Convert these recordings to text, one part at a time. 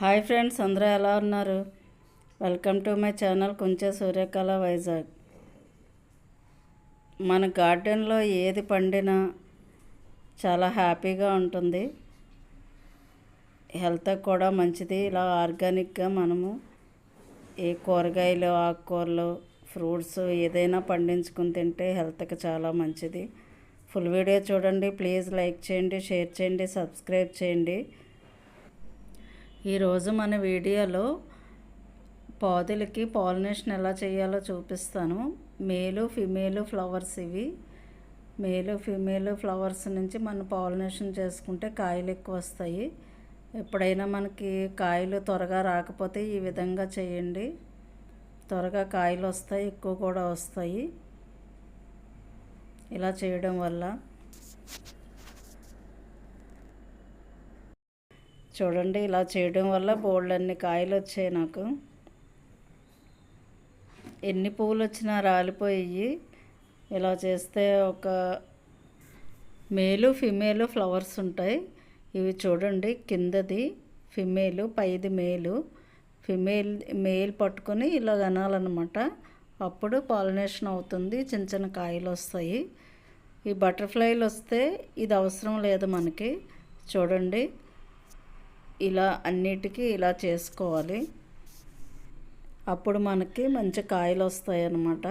Hi friends అందరూ ఎలా ఉన్నారు? వెల్కమ్ టు మై ఛానల్ కొంచెం సూర్యకళ వైజాగ్. మన గార్డెన్లో ఏది పండినా చాలా హ్యాపీగా ఉంటుంది. హెల్త్ కూడా మంచిది. ఇలా ఆర్గానిక్గా మనము ఏ కూరగాయలు ఆకుకూరలు ఫ్రూట్స్ ఏదైనా పండించుకుని తింటే హెల్త్కి చాలా మంచిది. ఫుల్ వీడియో చూడండి. ప్లీజ్ లైక్ చేయండి షేర్ చేయండి సబ్స్క్రైబ్ చేయండి. ఈరోజు మన వీడియోలో పాదులకి పాలినేషన్ ఎలా చేయాలో చూపిస్తాను. మేలు ఫిమేలు ఫ్లవర్స్ ఇవి. మేలు ఫిమేలు ఫ్లవర్స్ నుంచి మనం పాలినేషన్ చేసుకుంటే కాయలు ఎక్కువ వస్తాయి. ఎప్పుడైనా మనకి కాయలు త్వరగా రాకపోతే ఈ విధంగా చేయండి. త్వరగా కాయలు వస్తాయి ఎక్కువ కూడా వస్తాయి. ఇలా చేయడం వల్ల చూడండి ఇలా చేయడం వల్ల బోళ్ళన్ని కాయలు వచ్చాయి నాకు. ఎన్ని పువ్వులు వచ్చినా రాలిపోయి ఇలా చేస్తే ఒక మేలు ఫిమేలు ఫ్లవర్స్ ఉంటాయి. ఇవి చూడండి కిందది ఫిమేలు పైది మేలు. ఫిమేల్ మేల్ పట్టుకొని ఇలా అనాలన్నమాట. అప్పుడు పాలినేషన్ అవుతుంది చిన్న చిన్న కాయలు వస్తాయి ఈ బటర్ఫ్లైలు వస్తే ఇది అవసరం లేదు మనకి. చూడండి ఇలా అన్నిటికీ ఇలా చేసుకోవాలి. అప్పుడు మనకి మంచి కాయలు వస్తాయి అన్నమాట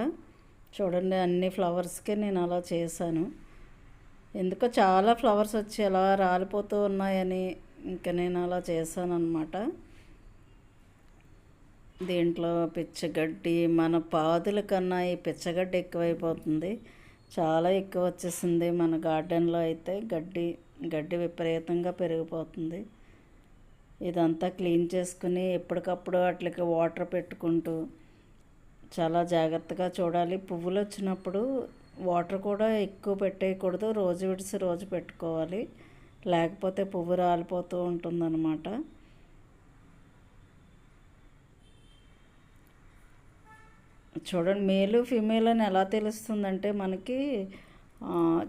చూడండి అన్ని ఫ్లవర్స్కి నేను అలా చేశాను. ఎందుకో చాలా ఫ్లవర్స్ వచ్చి అలా రాలిపోతూ ఉన్నాయని ఇంకా నేను అలా చేశాను అనమాట దీంట్లో పిచ్చగడ్డి మన పాదుల కన్నా ఈ పిచ్చగడ్డి ఎక్కువైపోతుంది. చాలా ఎక్కువ వచ్చేసింది మన గార్డెన్లో అయితే. గడ్డి గడ్డి విపరీతంగా పెరిగిపోతుంది. ఇదంతా క్లీన్ చేసుకుని ఎప్పటికప్పుడు వాటికి వాటర్ పెట్టుకుంటూ చాలా జాగ్రత్తగా చూడాలి. పువ్వులు వచ్చినప్పుడు వాటర్ కూడా ఎక్కువ పెట్టేయకూడదు. రోజు విడిసి రోజు పెట్టుకోవాలి. లేకపోతే పువ్వు రాలిపోతూ ఉంటుందన్నమాట. చూడండి మేలు ఫిమేల్ అని ఎలా తెలుస్తుందంటే మనకి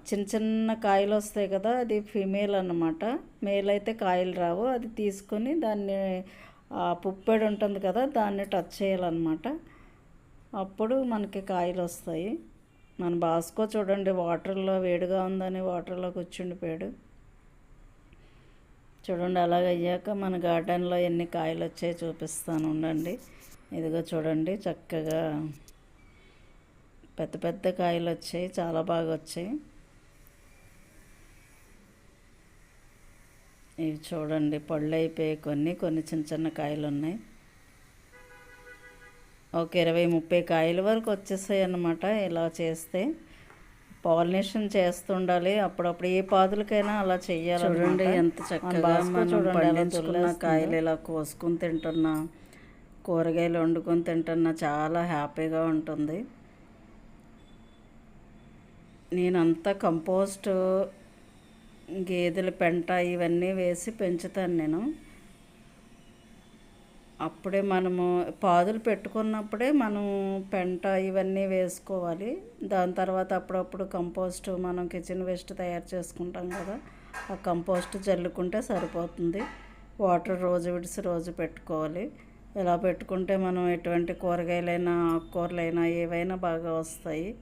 చిన్న చిన్న కాయలు వస్తాయి కదా అది ఫిమేల్ అన్నమాట. మేల్ అయితే కాయలు రావు అది తీసుకొని దాన్ని పుప్పెడు ఉంటుంది కదా దాన్ని టచ్ చేయాలన్నమాట. అప్పుడు మనకి కాయలు వస్తాయి. మన బాస్కో చూడండి వాటర్లో వేడిగా ఉందని వాటర్లో కూర్చుండిపోయాడు. చూడండి అలాగ అయ్యాక మన గార్డెన్లో ఎన్ని కాయలు వచ్చాయో చూపిస్తాను ఉండండి. ఇదిగో చూడండి చక్కగా పెద్ద పెద్ద కాయలు వచ్చాయి చాలా బాగా వచ్చాయి. ఇవి చూడండి పళ్ళు అయిపోయి కొన్ని కొన్ని చిన్న చిన్న కాయలు ఉన్నాయి. ఒక ఇరవై ముప్పై కాయల వరకు వచ్చేసాయి అన్నమాట ఇలా చేస్తే. పాలినేషన్ చేస్తుండాలి అప్పుడప్పుడు ఏ పాదులకైనా అలా చెయ్యాలి చూడండి ఎంత చక్కగా చూడండి కాయలు ఇలా కోసుకొని తింటున్నా కూరగాయలు వండుకొని తింటున్నా చాలా హ్యాపీగా ఉంటుంది. నేనంతా కంపోస్ట్ గేదెల పెంట ఇవన్నీ వేసి పెంచుతాను నేను. అప్పుడే మనము పాదులు పెట్టుకున్నప్పుడే మనం పెంట ఇవన్నీ వేసుకోవాలి. దాని తర్వాత అప్పుడప్పుడు కంపోస్ట్ మనం కిచెన్ వేస్ట్ తయారు చేసుకుంటాం కదా ఆ కంపోస్ట్ చల్లుకుంటే సరిపోతుంది. వాటర్ రోజు విడిసి రోజు పెట్టుకోవాలి. ఇలా పెట్టుకుంటే మనం ఎటువంటి కూరగాయలైనా ఆకుకూరలైనా ఏవైనా బాగా వస్తాయి.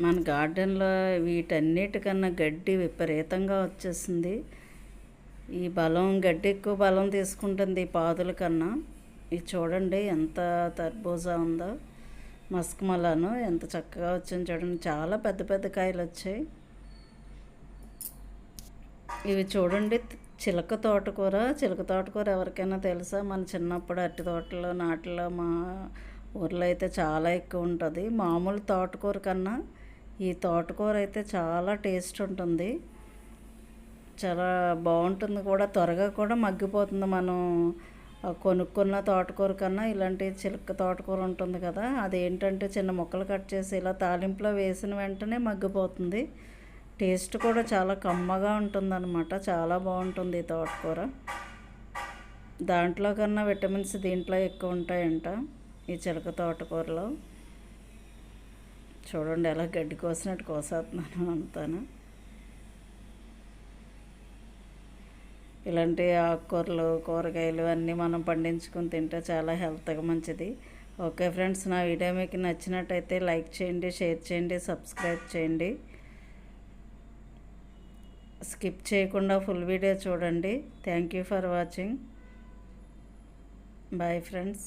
మన గార్డెన్లో వీటన్నిటికన్నా గడ్డి విపరీతంగా వచ్చేసింది. ఈ బలం గడ్డి ఎక్కువ బలం తీసుకుంటుంది ఈ పాదుల కన్నా. ఇది చూడండి ఎంత తర్బూజా ఉందో. మస్క్ మలాను ఎంత చక్కగా వచ్చింది చూడండి. చాలా పెద్ద పెద్ద కాయలు వచ్చాయి. ఇవి చూడండి చిలక తోటకూర. చిలక తోటకూర ఎవరికైనా తెలుసా? మన చిన్నప్పుడు అట్టి తోటలో నాటిలో మా ఊర్లో అయితే చాలా ఎక్కువ ఉంటుంది. మామూలు తోటకూర కన్నా ఈ తోటకూర అయితే చాలా టేస్ట్ ఉంటుంది. చాలా బాగుంటుంది కూడా. త్వరగా కూడా మగ్గిపోతుంది. మనం కొనుక్కున్న తోటకూర కన్నా ఇలాంటి చిలక తోటకూర ఉంటుంది కదా అదేంటంటే చిన్న ముక్కలు కట్ చేసి ఇలా తాలింపులో వేసిన వెంటనే మగ్గిపోతుంది. టేస్ట్ కూడా చాలా కమ్మగా ఉంటుందన్నమాట. చాలా బాగుంటుంది ఈ తోటకూర. దాంట్లో కన్నా విటమిన్స్ దీంట్లో ఎక్కువ ఉంటాయంట ఈ చిలక తోటకూరలో. చూడండి ఎలా గడ్డి కోసినట్టు కోసేస్తున్నాను అంతాను. ఇలాంటి ఆకుకూరలు కూరగాయలు అన్నీ మనం పండించుకొని తింటే చాలా హెల్త్గా మంచిది. ఓకే ఫ్రెండ్స్ నా వీడియో మీకు నచ్చినట్టయితే లైక్ చేయండి షేర్ చేయండి సబ్స్క్రైబ్ చేయండి. స్కిప్ చేయకుండా ఫుల్ వీడియో చూడండి. Thank you for watching. Bye friends.